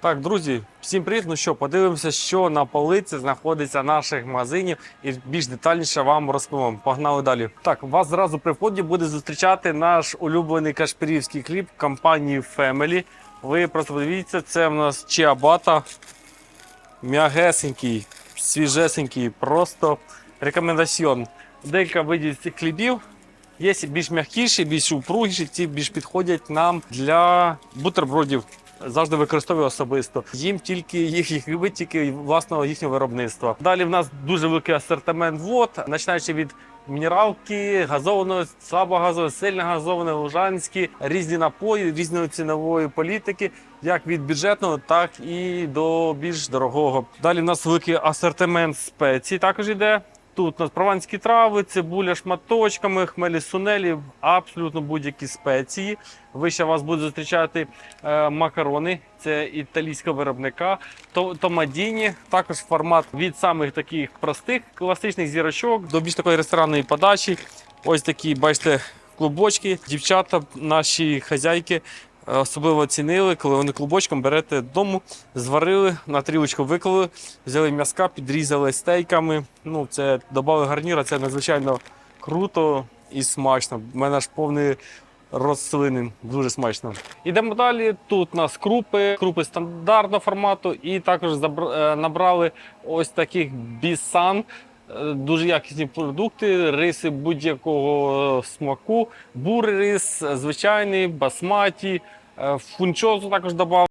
Так, друзі, всім привіт. Ну що, подивимося, що на полиці знаходиться наших магазинів, і більш детальніше вам розповім. Погнали далі. Так, вас зразу при вході буде зустрічати наш улюблений кашпірівський хліб компанії Family. Ви просто подивіться, це в нас чиабата. М'ягесенький, свіжесенький, просто рекомендаціон. Декілька видів цих хлібів. Є більш м'якіші, більш упругіші, ці більш підходять нам для бутербродів. Завжди використовую особисто. Їм тільки їх, їх любить тільки власного їхнього виробництва. Далі в нас дуже великий асортимент вод, починаючи від мінералки, газованої, слабогазової, сильно газованої, лужанські, різні напої, різної цінової політики, як від бюджетного, так і до більш дорогого. Далі в нас великий асортимент спецій також йде. Тут у нас прованські трави, цибуля шматочками, хмелі сунелі, абсолютно будь-які спеції. Вище вас будуть зустрічати е, макарони, це італійського виробника, то, томадіні, також формат від самих таких простих класичних зірочок до більш такої ресторанної подачі. Ось такі, бачите, клубочки. Дівчата, наші хазяйки. Особливо цінили, коли вони клубочком берете додому, зварили, на тарілочку виклали, взяли м'язка, підрізали стейками. Ну, це додали гарніра, це надзвичайно круто і смачно. У мене аж повний розслинин, дуже смачно. Ідемо далі. Тут у нас крупи, крупи стандартного формату, і також е, набрали ось таких бісан. Е, Дуже якісні продукти, риси будь-якого смаку, бурий рис, звичайний, басматі, е, фунчозу також додав.